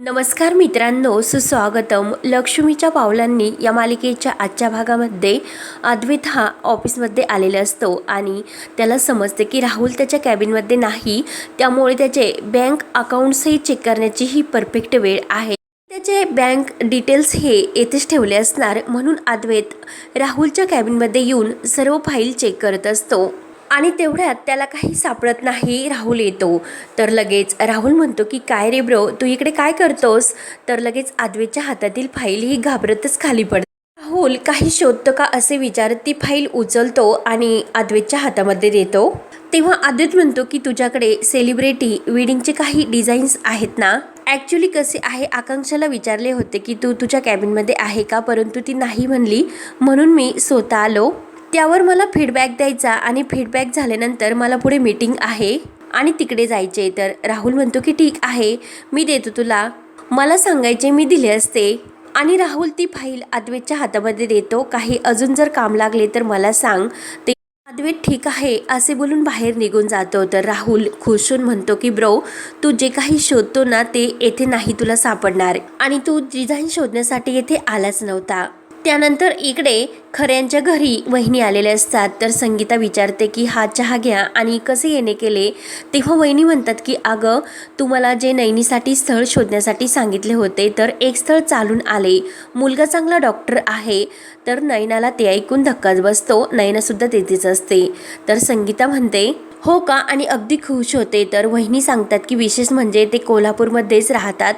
नमस्कार मित्रांनो सुस्वागतम. लक्ष्मीच्या पावलांनी या मालिकेच्या आजच्या भागामध्ये अद्वैत हा ऑफिसमध्ये आलेला असतो आणि त्याला समजते की राहुल त्याच्या कॅबिनमध्ये नाही त्यामुळे त्याचे बँक अकाउंट्सही चेक करण्याची ही परफेक्ट वेळ आहे. त्याचे बँक डिटेल्स हे येथेच ठेवले असणार म्हणून अद्वैत राहुलच्या कॅबिनमध्ये येऊन सर्व फाईल चेक करत असतो. आणि तेवढ्यात त्याला काही सापडत नाही राहुल येतो. तर लगेच राहुल म्हणतो की काय रे ब्रो तू इकडे काय करतोस? तर लगेच आदवेच्या हातातील फाईल ही घाबरतच खाली पडते. राहुल काही शोधतो का असे विचारत ती फाईल उचलतो आणि अद्वैतच्या हातामध्ये देतो. तेव्हा अद्वैत म्हणतो की तुझ्याकडे सेलिब्रिटी वेडिंगचे काही डिझाईन्स आहेत ना? ॲक्च्युली कसे आहे? आकांक्षाला विचारले होते की तू तुझ्या कॅबिनमध्ये आहे का? परंतु ती नाही म्हणली. म्हणून मी स्वतः आलो. त्यावर मला फीडबॅक द्यायचा आणि फीडबॅक झाल्यानंतर मला पुढे मीटिंग आहे आणि तिकडे जायचे तर राहुल म्हणतो की ठीक आहे मी देतो तुला. मला सांगायचे मी दिले असते. आणि राहुल ती फाईल अद्वेतच्या हातामध्ये देतो. काही अजून जर काम लागले तर मला सांग. ते अद्वैत ठीक आहे असे बोलून बाहेर निघून जातो. तर राहुल खुशून म्हणतो की ब्रो तू जे काही शोधतो ना ते येथे नाही तुला सापडणार. आणि तू डिझाईन शोधण्यासाठी येथे आलाच नव्हता. त्यानंतर इकडे खऱ्यांच्या घरी वहिनी आलेल्या असतात. तर संगीता विचारते की हा चहा घ्या आणि कसे येणे केले? तेव्हा वहिनी म्हणतात की अगं तुम्हाला जे नैनीसाठी स्थळ शोधण्यासाठी सांगितले होते तर एक स्थळ चालून आले. मुलगा चांगला डॉक्टर आहे तर नयनाला ते ऐकून धक्काच बसतो. नयनासुद्धा तेथेच असते. तर संगीता म्हणते हो का? आणि अगदी खुश होते. तर वहिनी सांगतात की विशेष म्हणजे ते कोल्हापूरमध्येच राहतात.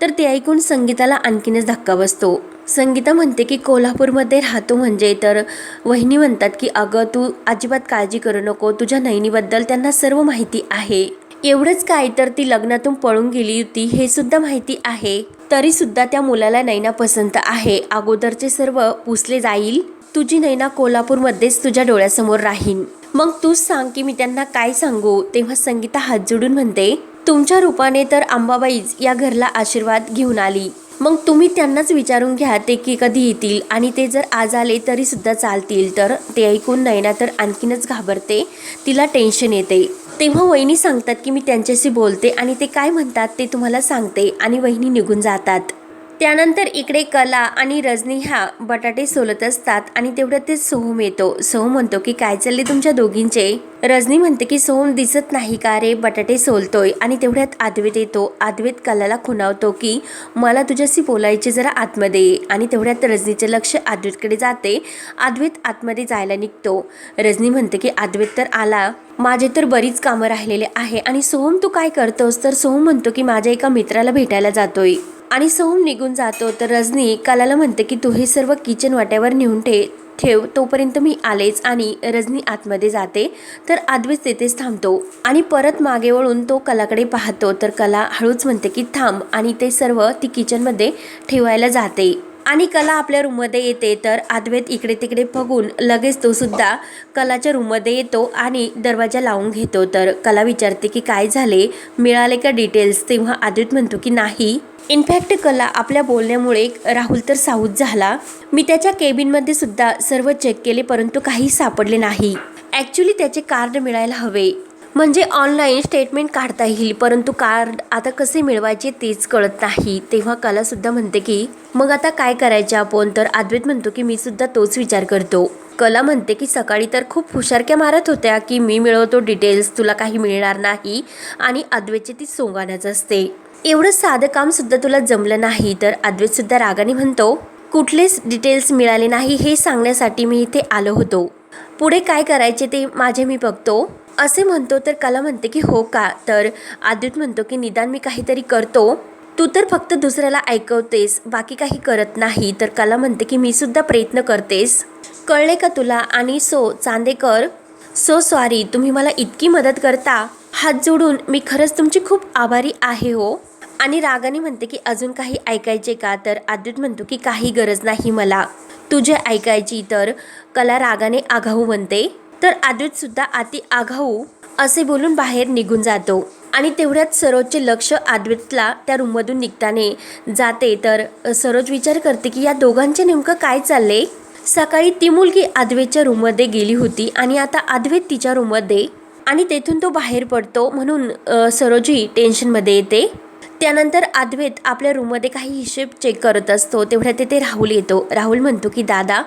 तर ते ऐकून संगीताला आणखीनच धक्का बसतो. संगीता म्हणते की कोल्हापूरमध्ये राहतो म्हणजे तर वहिनी म्हणतात की अगं तू अजिबात काळजी करू नको. तुझ्या नैनीबद्दल त्यांना सर्व माहिती आहे. एवढंच काय तर ती लग्नातून पळून गेली होती हे सुद्धा माहिती आहे. तरी सुद्धा त्या मुलाला नैना पसंत आहे. अगोदरचे सर्व पुसले जाईल. तुझी नैना कोल्हापूरमध्येच तुझ्या डोळ्यासमोर राहीन. मग तूच सांग की मी त्यांना काय सांगू? तेव्हा संगीता हात जोडून म्हणते तुमच्या रूपाने तर अंबाबाईच या घरला आशीर्वाद घेऊन आली. मग तुम्ही त्यांनाच विचारून घ्या ते की कधी येतील आणि ते जर आज आले तरी सुद्धा चालतील. तर ते ऐकून नयना तर आणखीनच घाबरते. तिला टेन्शन येते. तेव्हा वहिनी सांगतात की मी त्यांच्याशी बोलते आणि ते काय म्हणतात ते तुम्हाला सांगते आणि वहिनी निघून जातात. त्यानंतर इकडे कला आणि रजनी ह्या बटाटे सोलत असतात आणि तेवढ्यात ते सोहम येतो. सोहम म्हणतो की काय चालले तुमच्या दोघींचे? रजनी म्हणते की सोहम दिसत नाही का रे? बटाटे सोलतोय. आणि तेवढ्यात आद्वेत येतो. आद्वेत कलाला खुणावतो की मला तुझ्याशी बोलायचे जरा आतमध्ये ये. आणि तेवढ्यात रजनीचे लक्ष आद्वेतकडे जाते. आद्वेत आतमध्ये जायला निघतो. रजनी म्हणते की आद्वेत तर आला. माझे तर बरीच कामं राहिलेले आहे. आणि सोहम तू काय करतोस? तर सोहम म्हणतो की माझ्या एका मित्राला भेटायला जातोय. आणि सोहम निघून जातो. तर रजनी कलाला म्हणते की तू हे सर्व किचन वाट्यावर नेऊन ठे ठेव. तोपर्यंत मी आलेच आणि रजनी आतमध्ये जाते. तर आदवेच तेथेच थांबतो. आणि परत मागे वळून तो कलाकडे पाहतो. तर कला हळूच म्हणते की थांब. आणि ते सर्व ती किचनमध्ये ठेवायला जाते. आणि कला आपल्या रूममध्ये येते तर अद्वैत इकडे तिकडे बघून लगेच तो सुद्धा कलाच्या रूममध्ये येतो आणि दरवाजा लावून घेतो. तर कला विचारते की काय झाले? मिळाले का डिटेल्स तेव्हा अद्वैत म्हणतो की नाही. इनफॅक्ट कला आपल्या बोलण्यामुळे राहुल तर साऊथ झाला. मी त्याच्या केबिनमध्ये सुद्धा सर्व चेक केले परंतु काही सापडले नाही. ॲक्च्युली त्याचे कार्ड मिळायला हवे. म्हणजे ऑनलाईन स्टेटमेंट काढता येईल परंतु कार्ड आता कसे मिळवायचे तेच कळत नाही. तेव्हा कलासुद्धा म्हणते की मग आता काय करायचे आपण? तर अद्वैत म्हणतो की मी सुद्धा तोच विचार करतो. कला म्हणते की सकाळी तर खूप हुशारक्या मारत होत्या की मी मिळवतो डिटेल्स तुला काही मिळणार नाही. आणि अद्वैतची ती सोंगाण्याच असते. एवढं साधं काम सुद्धा तुला जमलं नाही तर अद्वैत सुद्धा रागाने म्हणतो कुठलेच डिटेल्स मिळाले नाही हे सांगण्यासाठी मी इथे आलो होतो. पुढे काय करायचे ते माझे मी बघतो. असे म्हणतो तर कला म्हणते की हो का? तर आदित म्हणतो की निदान मी काहीतरी करतो. तू तर फक्त दुसऱ्याला ऐकवतेस बाकी काही करत नाही तर कला म्हणते की मी सुद्धा प्रयत्न करतेस. कळले का तुला? आणि सो चांदेकर सो सॉरी तुम्ही मला इतकी मदत करता. हात जोडून मी खरंच तुमची खूप आभारी आहे हो. आणि रागाने म्हणते की अजून काही ऐकायचे का? तर आदित म्हणतो की काही गरज नाही मला. तुझे ऐकायची तर कला रागाने आघाऊ म्हणते. तर आद्युत सुद्धा अति आघाऊ असे बोलून बाहेर निघून जातो. आणि तेवढ्यात सरोजचे लक्ष आद्वितला त्या रूममधून निघताने जाते. तर सरोज विचार करते की या दोघांचे नेमकं काय चालले? सकाळी ती मुलगी आद्वेच्या रूममध्ये गेली होती आणि आता आद्वेत तिच्या रूममध्ये आणि तेथून तो बाहेर पडतो म्हणून सरोजी टेन्शनमध्ये येते. त्यानंतर अद्वैत आपल्या रूममध्ये काही हिशेब चेक करत असतो. तेवढ्या तिथे राहुल येतो. राहुल म्हणतो की दादा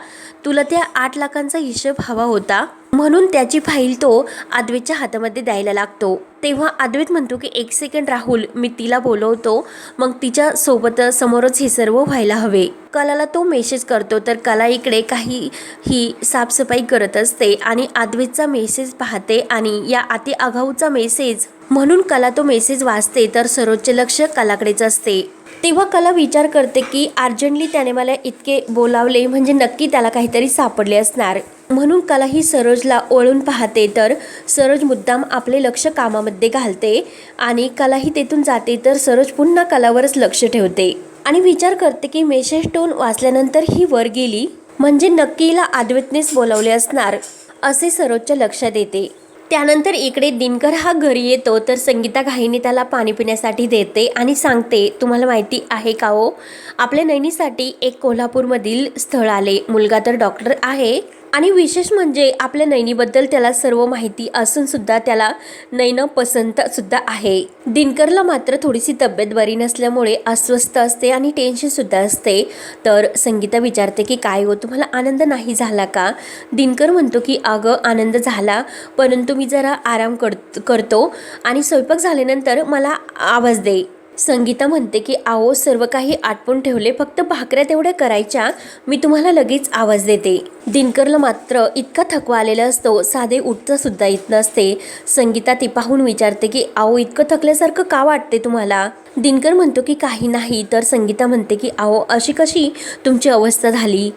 तुला त्या आठ लाखांचा हिशेब हवा होता. म्हणून त्याची फाईल तो अद्वैतच्या हातामध्ये द्यायला लागतो. तेव्हा अद्वैत म्हणतो की एक सेकंड राहुल मी तिला बोलवतो. मग तिच्या सोबत समोरच हे सर्व व्हायला हवे. कलाला तो मेसेज करतो. तर कला इकडे काही ही साफसफाई करत असते आणि अद्वैतचा मेसेज पाहते आणि या अति आगाऊचा मेसेज म्हणून कला तो मेसेज वाचते तर सरोजचे लक्ष कलाकडेच असते. तेव्हा कला विचार करते की अर्जंटली त्याने मला इतके बोलावले म्हणजे नक्की त्याला काहीतरी सापडले असणार. म्हणून कला ही सरोजला ओळून पाहते तर सरोज मुद्दाम आपले लक्ष कामामध्ये घालते आणि कला ही तेथून जाते तर सरोज पुन्हा कलावरच लक्ष ठेवते. आणि विचार करते की मेसेज टोन वाचल्यानंतर ही वर गेली म्हणजे नक्कीला अद्वैतनेच बोलावले असणार असे सरोजच्या लक्षात येते. त्यानंतर इकडे दिनकर हा घरी येतो तर संगीता घाईने त्याला पाणी पिण्यासाठी देते आणि सांगते तुम्हाला माहिती आहे का हो आपल्या नैनीसाठी एक कोल्हापूरमधील स्थळ आले. मुलगा तर डॉक्टर आहे. आणि विशेष म्हणजे आपल्या नैनीबद्दल त्याला सर्व माहिती असून सुद्धा त्याला नैन पसंत सुद्धा आहे. दिनकरला मात्र थोडीशी तब्येत बरी नसल्यामुळे अस्वस्थ असते आणि टेन्शन सुद्धा असते. तर संगीता विचारते की काय हो तुम्हाला आनंद नाही झाला का? दिनकर म्हणतो की अगं आनंद झाला परंतु मी जरा आराम कर करतो आणि स्वयंपाक झाल्यानंतर मला आवाज दे. संगीता म्हणते की आओ सर्व काही आटपून ठेवले फक्त भाकऱ्या तेवढ्या करायच्या. मी तुम्हाला लगेच आवाज देते. दिनकरला मात्र इतका थकवा आलेला असतो साधे उठता सुद्धा येत नसते. संगीता ती पाहून विचारते की आओ इतकं थकल्यासारखं का वाटते तुम्हाला? दिनकर म्हणतो की काही नाही. तर संगीता म्हणते की आओ अशी कशी तुमची अवस्था झाली?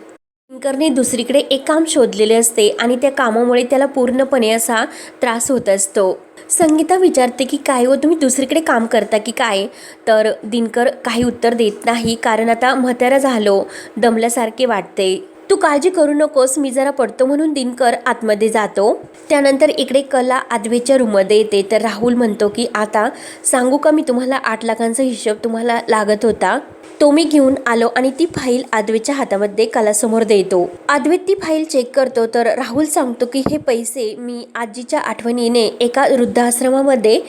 दिनकरने दुसरीकडे एक काम शोधलेले असते आणि त्या कामामुळे त्याला पूर्णपणे असा त्रास होत असतो. संगीता विचारते की काय हो तुम्ही दुसरीकडे काम करता की काय? तर दिनकर काही उत्तर देत नाही कारण आता म्हातारा झालो दमल्यासारखे वाटते. तू काळजी करू नकोस मी जरा पडतो म्हणून दिनकर आतमध्ये जातो. त्यानंतर इकडे कला आदवेच्या रूममध्ये येते. तर राहुल म्हणतो की आता सांगू का मी तुम्हाला आठ लाखांचा हिशोब तुम्हाला लागत होता? तो मी घेऊन आलो आणि ती फाईल आदवेच्या हातामध्ये कलासमोर देतो. आद्वेत ती फाईल चेक करतो तर राहुल सांगतो की हे पैसे मी आजीच्या आठवणीने एका वृद्धाश्रमामध्ये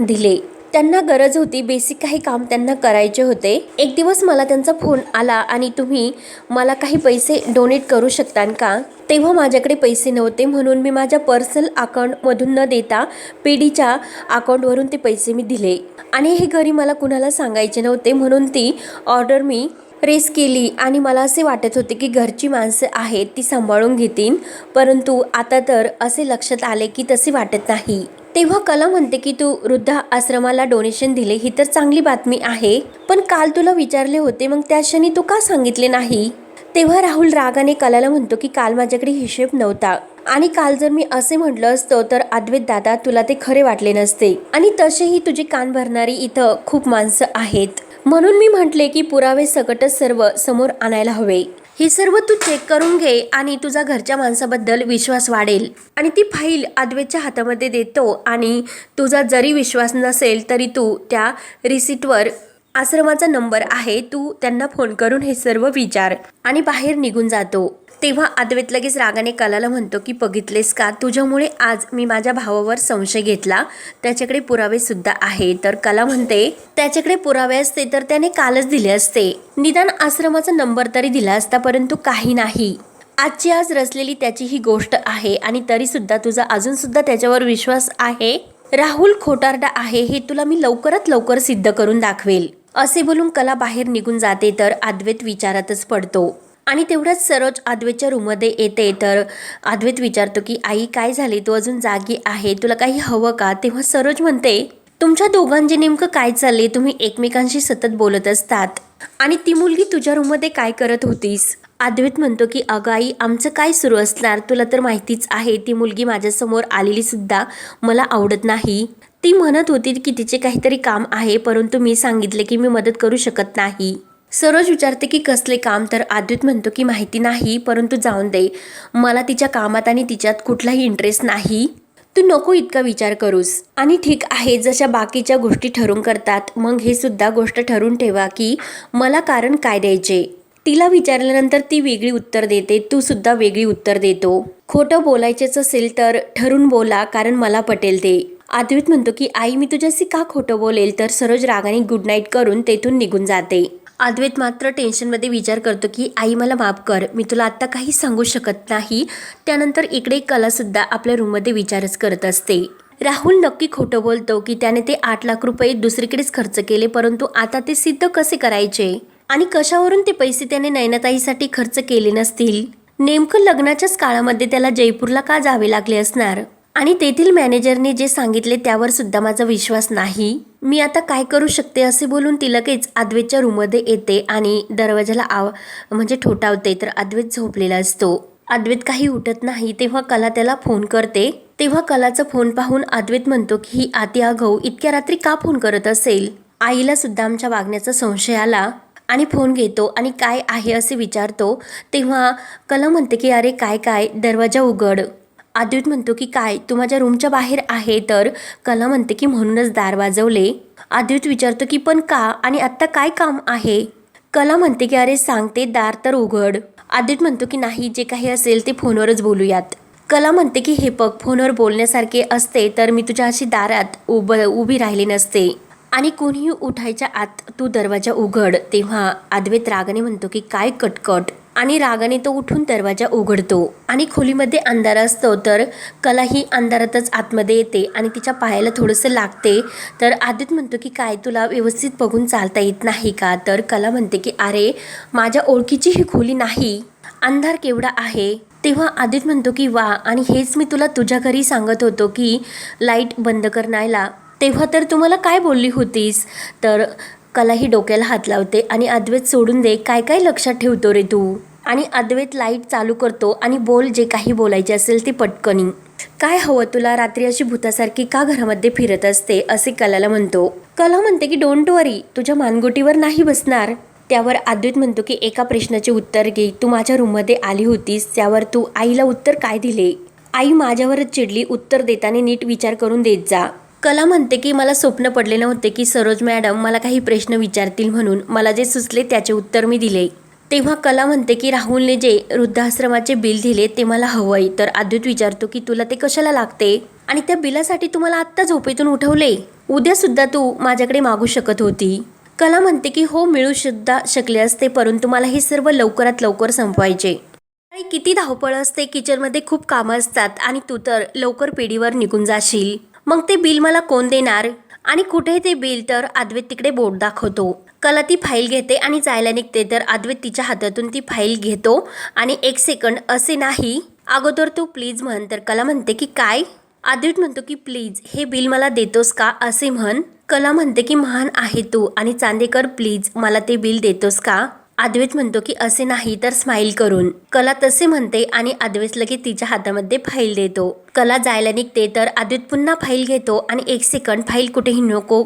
दिले. त्यांना गरज होती बेसिक काही काम त्यांना करायचे होते. एक दिवस मला त्यांचा फोन आला आणि तुम्ही मला काही पैसे डोनेट करू शकता का? तेव्हा माझ्याकडे पैसे नव्हते म्हणून मी माझ्या पर्सनल अकाउंटमधून न देता पीडीच्या अकाउंटवरून ते पैसे मी दिले. आणि हे घरी मला कुणाला सांगायचे नव्हते म्हणून ती ऑर्डर मी रेस केली. आणि मला असे वाटत होते की घरची माणसं आहेत ती सांभाळून घेतील. परंतु आता तर असे लक्षात आले की तसे वाटत नाही. तेव्हा कला म्हणते की तू वृद्ध आश्रमाला डोनेशन दिले ही तर चांगली बातमी आहे. पण काल तुला विचारले होते मग त्या क्षणी तू का सांगितले नाही? तेव्हा राहुल रागाने कलाला म्हणतो की काल माझ्याकडे हिशेब नव्हता. आणि काल जर मी असे म्हटलं असतं तर अद्वैत दादा तुला ते खरे वाटले नसते. आणि तसेही तुझी कान भरणारी इथं खूप माणसं आहेत. म्हणून मी म्हटले की पुरावे सकटच सर्व समोर आणायला हवे. हे सर्व तू चेक करून घे आणि तुझा घरच्या माणसाबद्दल विश्वास वाढेल. आणि ती फाईल अद्वैतच्या हातामध्ये देतो आणि तुझा जरी विश्वास नसेल तरी तू त्या रिसिटवर आश्रमाचा नंबर आहे तू त्यांना फोन करून हे सर्व विचार आणि बाहेर निघून जातो. तेव्हा अद्वैत लगेच रागाने कलाला म्हणतो की बघितलेस का? तुझ्यामुळे आज मी माझ्या भावावर संशय घेतला. त्याच्याकडे पुरावे सुद्धा आहे तर कला म्हणते त्याच्याकडे पुरावे असते तर त्याने कालच दिले असते. निदान आश्रमाचा नंबर तरी दिला असता परंतु काही नाही. आजची आज रचलेली त्याची ही गोष्ट आहे आणि तरी सुद्धा तुझा अजून सुद्धा त्याच्यावर विश्वास आहे? राहुल खोटारडा आहे हे तुला मी लवकरात लवकर सिद्ध करून दाखवेल. असे बोलून कला बाहेर निघून जाते तर अद्वैत विचारातच पडतो. आणि तेवढ्याच सरोज आद्वेच्या रूममध्ये येते. तर अद्वैत विचारतो की आई काय झाली तू अजून जागी आहे. तुला काही हवं का? तेव्हा सरोज म्हणते तुमच्या दोघांचे नेमकं काय चालले तुम्ही एकमेकांशी सतत बोलत असतात. आणि ती मुलगी तुझ्या रूममध्ये काय करत होतीस? अद्वैत म्हणतो की अगं आई आमचं काय सुरू असणार? तुला तर माहितीच आहे ती मुलगी माझ्यासमोर आलेली सुद्धा मला आवडत नाही. ती म्हणत होती की तिचे काहीतरी काम आहे परंतु मी सांगितले की मी मदत करू शकत नाही. सरोज विचारते की कसले काम तर आद्वित म्हणतो की माहिती नाही परंतु जाऊन दे. मला तिच्या कामात आणि तिच्यात कुठलाही इंटरेस्ट नाही. तू नको इतका विचार करूस. आणि ठीक आहे जशा बाकीच्या गोष्टी ठरून करतात मग हे सुद्धा गोष्ट ठरून ठेवा की मला कारण काय द्यायचे? तिला विचारल्यानंतर ती वेगळी उत्तर देते तू सुद्धा वेगळी उत्तर देतो. खोटं बोलायचेच असेल तर ठरून बोला कारण मला पटेल ते. आद्वित म्हणतो की आई मी तुझ्याशी का खोटं बोलेल? तर सरोज रागाने गुड नाईट करून तेथून निघून जाते. अद्वैत मात्र टेन्शनमध्ये विचार करतो की आई मला माफ कर. मी तुला आत्ता काही सांगू शकत नाही. त्यानंतर इकडे कलासुद्धा आपल्या रूममध्ये विचारच करत असते. राहुल नक्की खोटं बोलतो की त्याने ते आठ लाख रुपये दुसरीकडेच खर्च केले परंतु आता ते सिद्ध कसे करायचे? आणि कशावरून ते पैसे त्याने नयनाताईसाठी खर्च केले नसतील? नेमकं लग्नाच्याच काळामध्ये त्याला जयपूरला का जावे लागले असणार? आणि तेथील मॅनेजरने जे सांगितले त्यावर सुद्धा माझा विश्वास नाही. मी आता काय करू शकते असे बोलून ती लगेच अद्वैतच्या रूममध्ये येते आणि दरवाजाला आव म्हणजे ठोठावते. तर अद्वैत झोपलेला असतो. अद्वैत काही उठत नाही. तेव्हा कला त्याला फोन करते. तेव्हा कलाचा फोन पाहून अद्वैत म्हणतो की ही आती आघाऊ इतक्या रात्री का फोन करत असेल? आईला सुद्धा आमच्या वागण्याचा संशय आला आणि फोन घेतो आणि काय आहे? असे विचारतो. तेव्हा कला म्हणते की अरे काय काय? दरवाजा उघड. अद्वैत म्हणतो की काय? तू माझ्या रूमच्या बाहेर आहे तर? कला म्हणते की म्हणूनच दार वाजवले. अद्वैत विचारतो की पण का? आणि आत्ता काय काम आहे? कला म्हणते की अरे सांगते दार तर उघड. आदित म्हणतो की नाही जे काही असेल ते फोनवरच बोलूयात. कला म्हणते की हे पग फोनवर बोलण्यासारखे असते तर मी तुझ्या अशी दारात उभ उभी राहिली नसते. आणि कोणीही उठायच्या आत तू दरवाजा उघड. तेव्हा अद्वैत रागाने म्हणतो की काय कटकट. आणि रागाने तो उठून दरवाजा उघडतो आणि खोलीमध्ये अंधार असतो तर कला ही अंधारातच आतमध्ये येते आणि तिच्या पायाला थोडंसं लागते. तर आदित म्हणतो की काय तुला व्यवस्थित बघून चालता येत नाही का? तर कला म्हणते की अरे माझ्या ओळखीची ही खोली नाही. अंधार केवढा आहे? तेव्हा आदित म्हणतो की वा आणि हेच मी तुला तुझ्या घरी सांगत होतो की लाइट बंद करण्याला तेव्हा तर तुम्हाला काय बोलली होतीस? तर कलाही डोक्याला हात लावते आणि अद्वैत सोडून दे काय काय लक्षात ठेवतो रे तू? आणि अद्वैत लाइट चालू करतो आणि बोल जे काही बोलायचे असेल ते पटकनी. काय हवं तुला? रात्री अशी भूतासारखी का घरामध्ये फिरत असते? असे कलाला म्हणतो. कला म्हणते की डोंट वरी तुझ्या मानगुटीवर नाही बसणार. त्यावर अद्वैत म्हणतो की एका प्रश्नाचे उत्तर घे. तू माझ्या रूममध्ये आली होतीस त्यावर तू आईला उत्तर काय दिले? आई माझ्यावरच चिडली. उत्तर देताना नीट विचार करून देत जा. कला म्हणते की मला स्वप्न पडले नव्हते की सरोज मॅडम मला काही प्रश्न विचारतील म्हणून. मला जे सुचले त्याचे उत्तर मी दिले. तेव्हा कला म्हणते की राहुलने जे वृद्धाश्रमाचे बिल दिले ते मला हवंय. तर अद्वैत विचारतो की तुला ते कशाला लागते? आणि त्या बिलासाठी तुम्हाला आत्ता झोपेतून उठवले? उद्या सुद्धा तू माझ्याकडे मागू शकत होती. कला म्हणते की हो मिळू सुद्धा शकले असते परंतु मला हे सर्व लवकरात लवकर संपवायचे. आणि किती धावपळ असते किचनमध्ये खूप कामं असतात आणि तू तर लवकर पिढीवर निघून जाशील. मग ते बिल मला कोण देणार? आणि कुठे ते बिल? तर अद्वैत तिकडे बोट दाखवतो. कला ती फाईल घेते आणि जायला निघते. तर अद्वैत तिच्या हातातून ती फाईल घेतो. आणि एक सेकंड असे नाही. अगोदर तू प्लीज म्हण. तर कला म्हणते की काय? अद्वैत म्हणतो की प्लीज हे बिल मला देतोस का? असे म्हण. कला म्हणते की महान आहे तू. आणि चांदेकर प्लीज मला ते बिल देतोस का? अद्वैत म्हणतो की असे नाही तर स्माईल करून. कला तसे म्हणते आणि अद्वैत लगेच तिच्या हातामध्ये फाईल देतो. कला जायला निघते तर अद्वैत पुन्हा फाईल घेतो आणि एक सेकंड फाईल कुठेही नको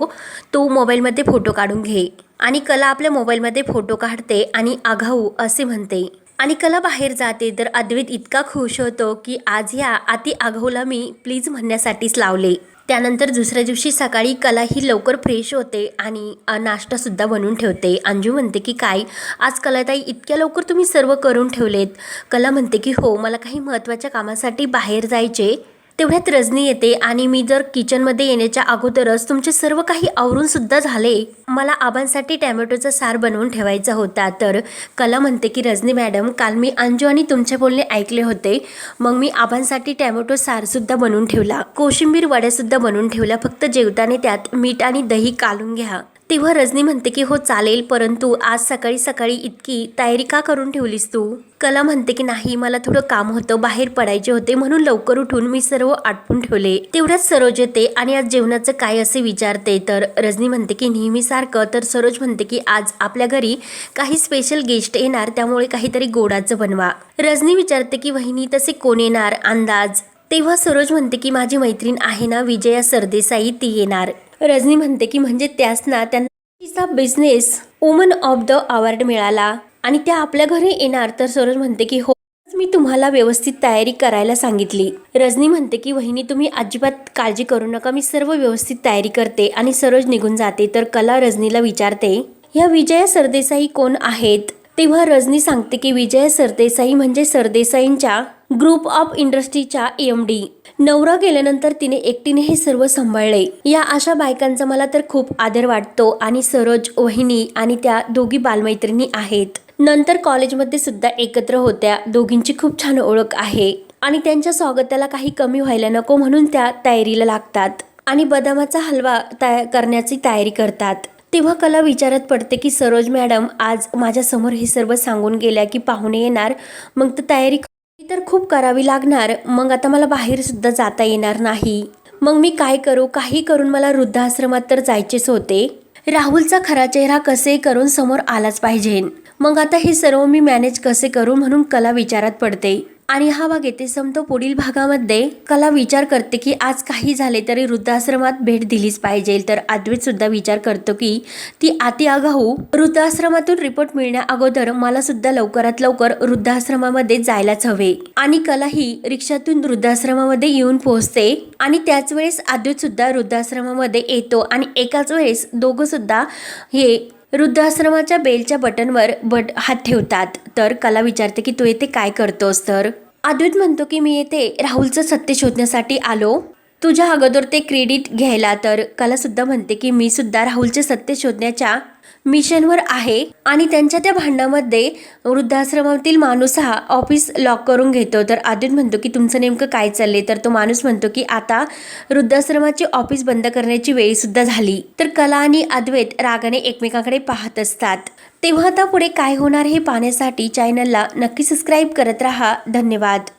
तो मोबाईलमध्ये फोटो काढून घे. आणि कला आपल्या मोबाईलमध्ये फोटो काढते आणि आघाऊ असे म्हणते. आणि कला बाहेर जाते तर अद्वैत इतका खुश होतो की आज ह्या अति आघाऊला मी प्लीज म्हणण्यासाठीच लावले. त्यानंतर दुसऱ्या दिवशी सकाळी कला ही लवकर फ्रेश होते आणि नाश्तासुद्धा बनवून ठेवते. अंजू म्हणते की काय? आज कलाताई इतक्या लवकर तुम्ही सर्व करून ठेवलेत. कला म्हणते की हो मला काही महत्त्वाच्या कामासाठी बाहेर जायचे तेवढ्यात रजनी येते आणि मी जर किचनमध्ये येण्याच्या अगोदरच तुमचे सर्व काही आवरून सुद्धा झाले मला आबांसाठी टॅमॅटोचा सार बनवून ठेवायचा होता. तर कला म्हणते की रजनी मॅडम काल मी अंजू आणि तुमचे बोलणे ऐकले होते. मग मी आबांसाठी टॅमॅटो सारसुद्धा बनवून ठेवला. कोशिंबीर वड्यासुद्धा बनवून ठेवल्या फक्त जेवताना त्यात मीठ आणि दही कालून घ्या. तेव्हा रजनी म्हणते की हो चालेल परंतु आज सकाळी सकाळी इतकी तयारी का करून ठेवलीस तू? कला म्हणते की नाही मला थोडं काम होतं बाहेर पडायचे होते म्हणून लवकर उठून मी सर्व आटपून ठेवले. तेवढ्याच सरोज येते आणि आज जेवणाचं काय असे विचारते? तर रजनी म्हणते की नेहमीसारखं तर सरोज म्हणते की आज आपल्या घरी काही स्पेशल गेस्ट येणार त्यामुळे काहीतरी गोडाचं बनवा. रजनी विचारते की वहिनी तसे कोण येणार? अंदाज? तेव्हा सरोज म्हणते की माझी मैत्रीण आहे ना विजया सरदेसाई ती येणार. रजनी म्हणते की म्हणजे त्यासना त्यांना तिचा business woman of the award मिळाला. आणि त्या आपल्या घरी येणार तर सरोज म्हणते की हो मी तुम्हाला व्यवस्थित तयारी करायला सांगितली. रजनी म्हणते की वहिनी तुम्ही अजिबात काळजी करू नका मी सर्व व्यवस्थित तयारी करते आणि सरोज निघून जाते. तर कला रजनीला विचारते या विजया सरदेसाई कोण आहेत? तेव्हा रजनी सांगते की विजया सरदेसाई म्हणजे सरदेसाईंच्या ग्रुप ऑफ इंडस्ट्रीच्या एम डी नवरा गेल्यानंतर तिने एकटीने हे सर्व सांभाळले. या अशा बायकांचा मला तर खूप आदर वाटतो आणि सरोज वहिनी आणि त्या दोघी बालमैत्रिणी आहेत. नंतर कॉलेजमध्ये सुद्धा एकत्र होत्या. दोघींची खूप छान ओळख आहे. आणि त्यांच्या स्वागताला काही कमी व्हायला नको म्हणून त्या तयारीला लागतात. आणि बदामाचा हलवा तया करण्याची तयारी करतात. तेव्हा कला विचारत पडते की सरोज मॅडम आज माझ्यासमोर हे सर्व सांगून गेल्या की पाहुणे येणार. मग तर तयारी तर खूप करावी लागणार. मग आता मला बाहेरसुद्धा जाता येणार नाही. मग मी काय करू? काही करून मला वृद्धाश्रमात तर जायचेच होते. राहुलचा खरा चेहरा कसे करून समोर आलाच पाहिजे. मग आता हे सर्व मी मॅनेज कसे करू म्हणून कला विचारात पडते. आणि हा भाग येथे संपतो. पुढील भागामध्ये कला विचार करते की आज काही झाले तरी वृद्धाश्रमात भेट दिलीच पाहिजे. तर अद्वैत सुद्धा विचार करतो की ती अति आगाऊ वृद्धाश्रमातून रिपोर्ट मिळण्या अगोदर मला सुद्धा लवकरात लवकर वृद्धाश्रमामध्ये जायलाच हवे. आणि कला ही रिक्षातून वृद्धाश्रमामध्ये येऊन पोहोचते आणि त्याच वेळेस अद्वैत सुद्धा वृद्धाश्रमामध्ये येतो आणि एकाच वेळेस दोघं सुद्धा हे वृद्धाश्रमाच्या बेलच्या बटनवर बट हात ठेवतात. तर कला विचारते की तू येथे काय करतोस तर? अद्वैत म्हणतो की मी येथे राहुलचं सत्य शोधण्यासाठी आलो. तुझ्या अगोदर ते क्रेडिट घ्यायला तर कला सुद्धा म्हणते की मी सुद्धा राहुलचे सत्य शोधण्याच्या मिशनवर आहे आणि त्यांच्या त्या भांडणामध्ये वृद्धाश्रमातील माणूस हा ऑफिस लॉक करून घेतो. तर अद्वैत म्हणतो की तुमचं नेमकं काय चाललंय? तर तो माणूस म्हणतो की आता वृद्धाश्रमाची ऑफिस बंद करण्याची वेळ सुद्धा झाली. तर कला आणि अद्वैत रागाने एकमेकांकडे पाहत असतात. तेव्हा आता पुढे काय होणार हे पाहण्यासाठी चॅनलला नक्की सबस्क्राईब करत राहा. धन्यवाद.